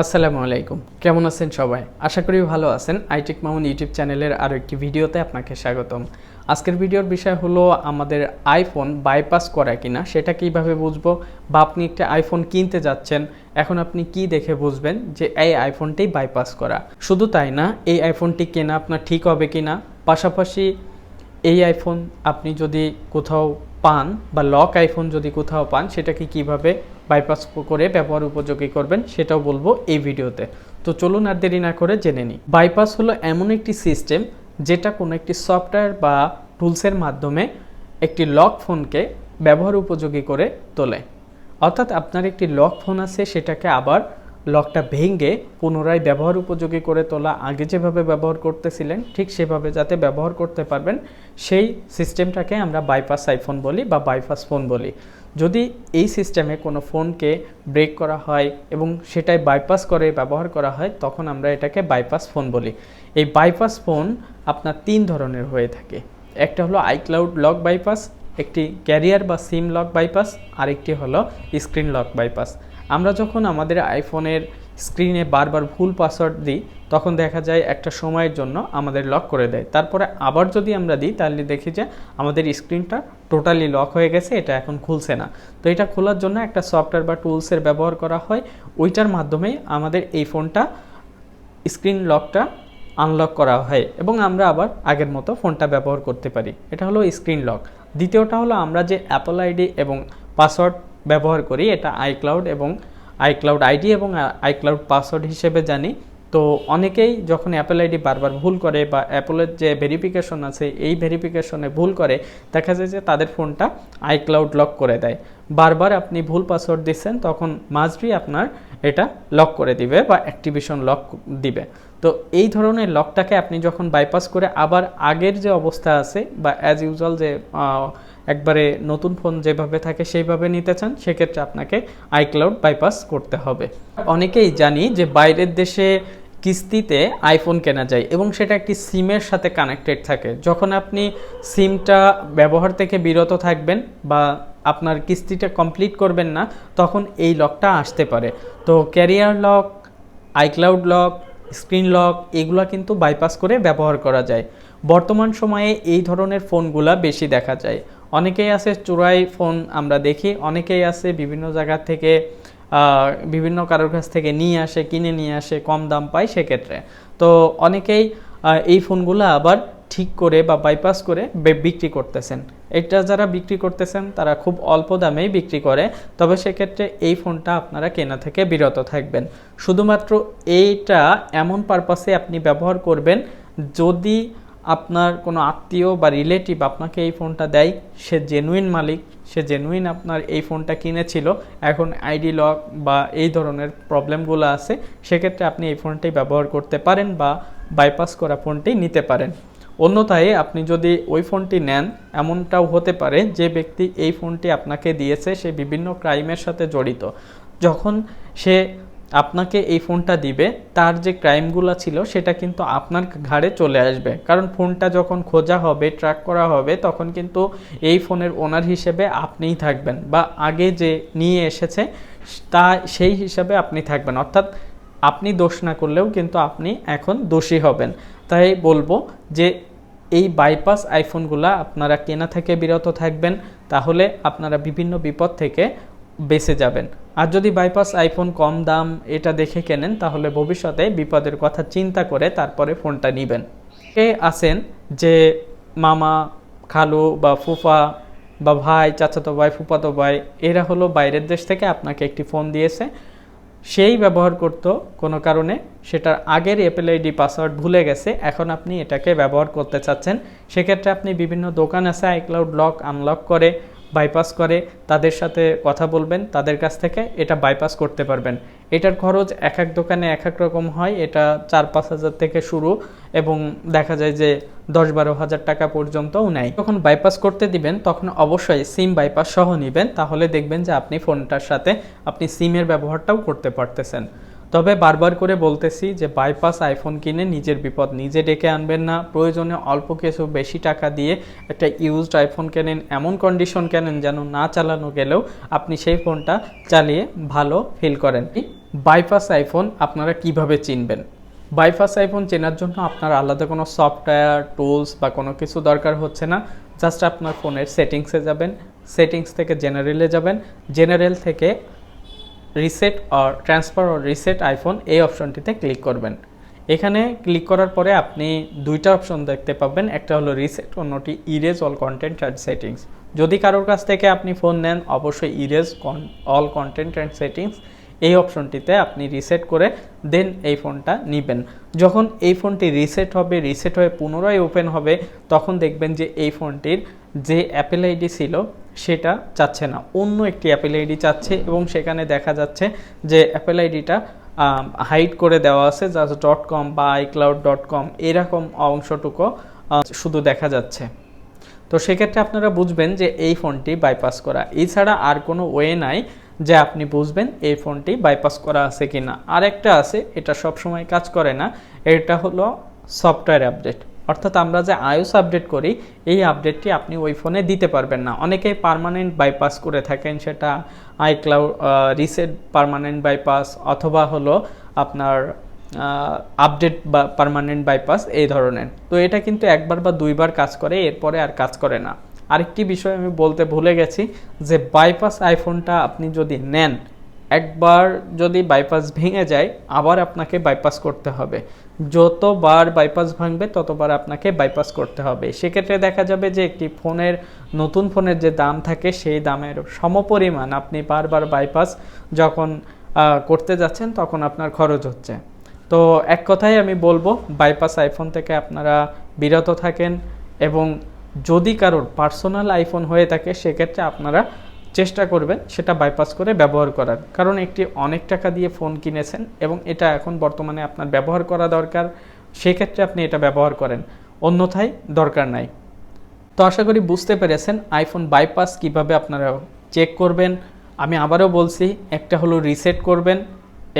আসসালামু আলাইকুম। কেমন আছেন সবাই? আশা করি ভালো আছেন। আইটেক মামুন ইউটিউব চ্যানেলের আরও একটি ভিডিওতে আপনাকে স্বাগতম। আজকের ভিডিওর বিষয় হলো আমাদের আইফোন বাইপাস করা কিনা, সেটা কীভাবে বুঝব বা আপনি একটা আইফোন কিনতে যাচ্ছেন, এখন আপনি কি দেখে বুঝবেন যে এই আইফোনটি বাইপাস করা? শুধু তাই না, এই আইফোনটি কেনা আপনার ঠিক হবে কিনা? পাশাপাশি এই আইফোন আপনি যদি কোথাও পান বা লক আইফোন যদি কোথাও পান, সেটাকে কীভাবে বাইপাস করে ব্যবহার উপযোগী করবেন, সেটাও বলব এই ভিডিওতে। তো চলুন আর দেরি না করে জেনে নিই। বাইপাস হলো এমন একটি সিস্টেম যেটা কোনো একটি সফটওয়্যার বা টুলসের মাধ্যমে একটি লক ফোনকে ব্যবহার উপযোগী করে তোলে। অর্থাৎ আপনার একটি লক ফোন আছে, সেটাকে আবার লকটা ভেঙে পুনরায় ব্যবহার উপযোগী করে তোলা, আগে যেভাবে ব্যবহার করতেছিলেন, ঠিক সেভাবে যাতে ব্যবহার করতে পারবেন, সেই সিস্টেমটাকে আমরা বাইপাস আইফোন বলি বা বাইপাস ফোন বলি। যদি এই সিস্টেমে কোনো ফোনকে ব্রেক করা হয় এবং সেটাই বাইপাস করে ব্যবহার করা হয়, তখন আমরা এটাকে বাইপাস ফোন বলি। এই বাইপাস ফোন আপনার তিন ধরনের হয়ে থাকে। একটা হলো আইক্লাউড লক বাইপাস, একটি ক্যারিয়ার বা সিম লক বাইপাস, আরেকটি হলো স্ক্রিন লক বাইপাস। আমরা যখন আমাদের আইফোনের স্ক্রিনে বারবার ভুল পাসওয়ার্ড দিই, তখন দেখা যায় একটা সময়ের জন্য আমাদের লক করে দেয়। তারপরে আবার যদি আমরা দিই, তাহলে দেখি যে আমাদের স্ক্রিনটা টোটালি লক হয়ে গেছে, এটা এখন খুলছে না। তো এটা খোলার জন্য একটা সফটওয়্যার বা টুলসের ব্যবহার করা হয়। ওইটার মাধ্যমেই আমাদের এই ফোনটা স্ক্রিন লকটা আনলক করা হয় এবং আমরা আবার আগের মতো ফোনটা ব্যবহার করতে পারি। এটা হলো স্ক্রিন লক দ্বিতীয়টা হলো আমরা যে অ্যাপল আইডি এবং পাসওয়ার্ড ব্যবহার করি, এটা আইক্লাউড এবং আইক্লাউড আইডি এবং আইক্লাউড পাসওয়ার্ড হিসেবে জানি। তো অনেকেই যখন অ্যাপেল আইডি বারবার ভুল করে বা অ্যাপলের যে ভেরিফিকেশন আছে, এই ভেরিফিকেশনে ভুল করে, দেখা যায় যে তাদের ফোনটা আইক্লাউড লক করে দেয়। বারবার আপনি ভুল পাসওয়ার্ড দিচ্ছেন, তখন মাস্টবি আপনার এটা লক করে দিবে বা অ্যাক্টিভেশন লক দিবে। তো এই ধরনের লকটাকে আপনি যখন বাইপাস করে আবার আগের যে অবস্থা আছে বা অ্যাজ ইউজুয়াল যে একবারে নতুন ফোন যেভাবে থাকে সেইভাবে নিতে চান, সেক্ষেত্রে আপনাকে আইক্লাউড বাইপাস করতে হবে। অনেকেই জানি যে বাইরের দেশে কিস্তিতে আইফোন কেনা যায় এবং সেটা একটি সিমের সাথে কানেক্টেড থাকে। যখন আপনি সিমটা ব্যবহার থেকে বিরত থাকবেন বা আপনার কিস্তিটা কমপ্লিট করবেন না, তখন এই লকটা আসতে পারে। তো carrier lock iCloud lock screen lock এগুলো কিন্তু বাইপাস করে ব্যবহার করা যায়। বর্তমান সময়ে এই ধরনের ফোনগুলা বেশি দেখা যায়। অনেকেই আছে চোরাই ফোন আমরা দেখি, অনেকেই আছে বিভিন্ন জায়গা থেকে বিভিন্ন কারোর কাছ থেকে নিয়ে আসে, কিনে নিয়ে আসে, কম দাম পায় সেক্ষেত্রে। তো অনেকেই এই ফোনগুলো আবার ঠিক করে বা বাইপাস করে বিক্রি করতেছেন। এটা যারা বিক্রি করতেছেন, তারা খুব অল্প দামেই বিক্রি করে। তবে সেক্ষেত্রে এই ফোনটা আপনারা কেনা থেকে বিরত থাকবেন। শুধুমাত্র এইটা এমন পারপাসে আপনি ব্যবহার করবেন, যদি আপনার কোনো আত্মীয় বা রিলেটিভ আপনাকে এই ফোনটা দেয়, সে জেনুইন মালিক, সে জেনুইন আপনার এই ফোনটা কিনেছিল, এখন আইডি লক বা এই ধরনের প্রবলেমগুলো আছে, সেক্ষেত্রে আপনি এই ফোনটাই ব্যবহার করতে পারেন বা বাইপাস করা ফোনটি নিতে পারেন। অন্যথায় আপনি যদি ওই ফোনটি নেন, এমনটাও হতে পারে যে ব্যক্তি এই ফোনটি আপনাকে দিয়েছে, সে বিভিন্ন ক্রাইমের সাথে জড়িত। যখন সে আপনাকে এই ফোনটা দিবে, তার যে ক্রাইমগুলো ছিল সেটা কিন্তু আপনার ঘাড়ে চলে আসবে। কারণ ফোনটা যখন খোঁজা হবে, ট্র্যাক করা হবে, তখন কিন্তু এই ফোনের ওনার হিসেবে আপনিই থাকবেন বা আগে যে নিয়ে এসেছে, তা সেই হিসাবে আপনি থাকবেন। অর্থাৎ আপনি দোষ না করলেও কিন্তু আপনি এখন দোষী হবেন। তাই বলব যে এই বাইপাস আইফোনগুলা আপনারা কেনা থেকে বিরত থাকবেন, তাহলে আপনারা বিভিন্ন বিপদ থেকে বেঁচে যাবেন। আর যদি বাইপাস আইফোন কম দাম এটা দেখে কেনেন, তাহলে ভবিষ্যতে বিপদের কথা চিন্তা করে তারপরে ফোনটা নেবেন। কে আছেন যে মামা, খালু বা ফুফা বা ভাই, চাচাতো ভাই, ফুফাতো ভাই, এরা হলো বাইরের দেশ থেকে আপনাকে একটি ফোন দিয়েছে। সেই ব্যবহার করতো কোনো কারণে, সেটার আগের অ্যাপেল আইডি পাসওয়ার্ড ভুলে গেছে, এখন আপনি এটাকে ব্যবহার করতে চাচ্ছেন। সেক্ষেত্রে আপনি বিভিন্ন দোকান আছে আইক্লাউড লক আনলক করে বাইপাস করে তাদের সাথে কথা বলবেন, তাদের কাছ থেকে এটা বাইপাস করতে পারবেন। এটার খরচ এক এক দোকানে এক এক রকম হয়, এটা চার পাঁচ হাজার থেকে শুরু এবং দেখা যায় যে দশ বারো হাজার টাকা পর্যন্তও নেয়। যখন বাইপাস করতে দিবেন, তখন অবশ্যই সিম বাইপাস সহ নেবেন, তাহলে দেখবেন যে আপনি ফোনটার সাথে আপনি সিমের ব্যবহারটাও করতে পারতেছেন। তবে বারবার করে বলতেছি যে বাইপাস আইফোন কিনে নিজের বিপদ নিজে ডেকে আনবেন না। প্রয়োজনে অল্প কিছু বেশি টাকা দিয়ে একটা ইউজড আইফোন কেনেন, এমন কন্ডিশন কেনেন যেন না চালানো গেলেও আপনি সেই ফোনটা চালিয়ে ভালো ফিল করেন। বাইপাস আইফোন আপনারা কীভাবে চিনবেন? বাইপাস আইফোন চেনার জন্য আপনার আলাদা কোনো সফটওয়্যার টুলস বা কোনো কিছু দরকার হচ্ছে না। জাস্ট আপনার ফোনের সেটিংসে যাবেন সেটিংস থেকে জেনারেলে যাবেন। জেনারেল থেকে reset or transfer or reset iPhone এই অপশনটিতে ক্লিক করবেন। এখানে ক্লিক করার পরে আপনি দুইটা অপশন দেখতে পাবেন। একটা হলো রিসেট অন্যটি erase all content and settings যদি কারোর কাছ থেকে আপনি ফোন নেন, অবশ্যই erase all content and settings এই অপশনটিতে আপনি রিসেট করে দেন এই ফোনটা নেবেন। যখন এই ফোনটি রিসেট হবে রিসেট হয়ে পুনরায় ওপেন হবে, তখন দেখবেন যে এই ফোনটির যে অ্যাপেল আইডি ছিল, সেটা চাচ্ছে না। অন্য একটি অ্যাপেল আইডি চাচ্ছে এবং সেখানে দেখা যাচ্ছে যে অ্যাপেল আইডিটা হাইড করে দেওয়া আছে জাস্ট ডট কম বা আইক্লাউড ডট কম এরকম অংশটুকু শুধু দেখা যাচ্ছে। তো সেক্ষেত্রে আপনারা বুঝবেন যে এই ফোনটি বাইপাস করা। এছাড়া আর কোনো ওয়ে নাই যে আপনি বুঝবেন এই ফোনটি বাইপাস করা আছে কি না আরেকটা আছে, এটা সবসময় কাজ করে না, এটা হলো সফটওয়্যার আপডেট অর্থাৎ আমরা যে আইওস আপডেট করি, এই আপডেটটি আপনি ওই ফোনে দিতে পারবেন না। অনেকেই পার্মানেন্ট বাইপাস করে থাকেন, সেটা আইক্লাউড রিসেট পার্মানেন্ট বাইপাস অথবা হলো আপনার আপডেট বা পার্মানেন্ট বাইপাস এই ধরনের। তো এটা কিন্তু একবার বা দুইবার কাজ করে, এরপরে আর কাজ করে না। আরেকটি বিষয় আমি বলতে ভুলে গেছি যে বাইপাস আইফোনটা আপনি যদি নেন একবার যদি বাইপাস ভেঙে যায়, আবার আপনাকে বাইপাস করতে হবে। যতবার বাইপাস ভাঙবে, ততবার আপনাকে বাইপাস করতে হবে। সেক্ষেত্রে দেখা যাবে যে একটি ফোনের, নতুন ফোনের যে দাম থাকে, সেই দামের সমপরিমাণ আপনি বারবার বাইপাস যখন করতে যাচ্ছেন, তখন আপনার খরচ হচ্ছে। তো এক কথাই আমি বলব বাইপাস আইফোন থেকে আপনারা বিরত থাকেন এবং যদি কারোর পার্সোনাল আইফোন হয়ে থাকে, সেক্ষেত্রে আপনারা চেষ্টা করবেন সেটা বাইপাস করে ব্যবহার করার। কারণ একটি অনেক টাকা দিয়ে ফোন কিনেছেন এবং এটা এখন বর্তমানে আপনার ব্যবহার করা দরকার, সেক্ষেত্রে আপনি এটা ব্যবহার করেন। অন্যথায় দরকার নাই। তো আশা করি বুঝতে পেরেছেন আইফোন বাইপাস কীভাবে আপনারা চেক করবেন। আমি আবারও বলছি, একটা হলো রিসেট করবেন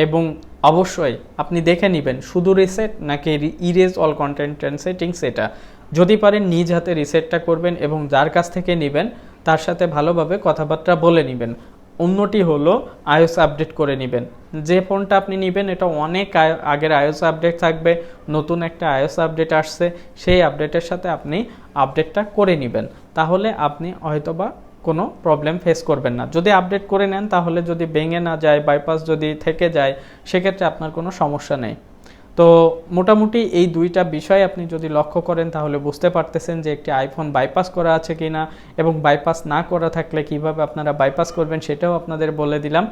এবং অবশ্যই আপনি দেখে নেবেন শুধু রিসেট নাকি ইরেজ অল কন্টেন্ট সেটিংস এটা। যদি পারেন নিজ হাতে রিসেটটা করবেন এবং যার কাছ থেকে নেবেন তার সাথে ভালোভাবে কথাবার্তা বলে নেবেন। অন্যটি হলো আইওস আপডেট করে নেবেন। যে ফোনটা আপনি নেবেন, এটা অনেক আগের আইওস আপডেট থাকবে, নতুন একটা আইওস আপডেট আসছে, সেই আপডেটের সাথে আপনি আপডেটটা করে নেবেন। তাহলে আপনি হয়তোবা কোনো প্রবলেম ফেস করবেন না। যদি আপডেট করে নেন, তাহলে যদি ভেঙে না যায় বাইপাস যদি থেকে যায়, সেক্ষেত্রে আপনার কোনো সমস্যা নেই। তো মোটামুটি এই দুইটা বিষয় আপনি যদি লক্ষ্য করেন, তাহলে বুঝতে পারতেছেন যে একটি আইফোন বাইপাস করা আছে কি না এবং বাইপাস না করা থাকলে কীভাবে আপনারা বাইপাস করবেন সেটাও আপনাদের বলে দিলাম।